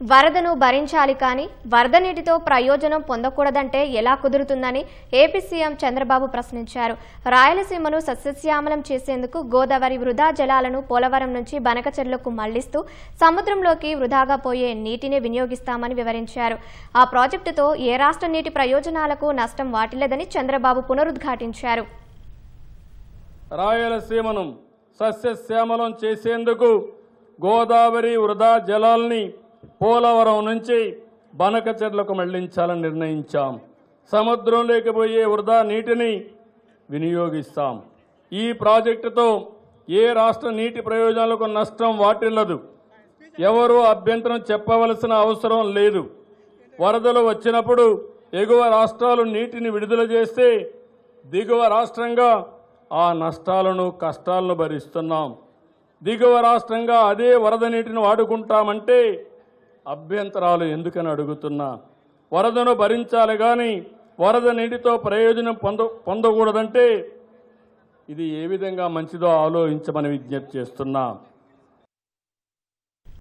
వరదను భరించాలి కానీ వరద నీటితో ప్రయోజనం పొందకూడదంటే ఎలా కుదురుతుందని ఏపీ సీఎం చంద్రబాబు ప్రశ్నించారు. రాయలసీమను సస్యశ్యామలం చేసేందుకు గోదావరి వృధా జలాలను పోలవరం నుంచి బనకచెర్లకు మళ్ళిస్తూ సముద్రంలోకి వృధాగా పోయే నీటిని వినియోగిస్తామని వివరించారు. ఆ ప్రాజెక్టుతో ఏ రాష్ట్ర నీటి ప్రయోజనాలకు నష్టం వాటిల్లదని చంద్రబాబు పునరుద్ఘాటించారు. రాయలసీమను సస్యశ్యామలం చేసేందుకు గోదావరి వృధా జలాల్ని పోలవరం నుంచి బనకచెర్లకు మళ్ళించాలని నిర్ణయించాం. సముద్రంలోకి పోయే వృధా నీటిని వినియోగిస్తాం. ఈ ప్రాజెక్టుతో ఏ రాష్ట్ర నీటి ప్రయోజనాలకు నష్టం వాటిల్లదు. ఎవరూ అభ్యంతరం చెప్పవలసిన అవసరం లేదు. వరదలు వచ్చినప్పుడు ఎగువ రాష్ట్రాలు నీటిని విడుదల చేస్తే దిగువ రాష్ట్రంగా ఆ నష్టాలను కష్టాలను భరిస్తున్నాం. దిగువ రాష్ట్రంగా అదే వరద నీటిని వాడుకుంటామంటే అభ్యంతరాలు ఎందుకని అడుగుతున్నా? వరదను భరించాలి కానీ వరద నీటితో ప్రయోజనం పొంద పొందకూడదంటే ఇది ఏ విధంగా మంచిదో ఆలోచించమని విజ్ఞప్తి చేస్తున్నా.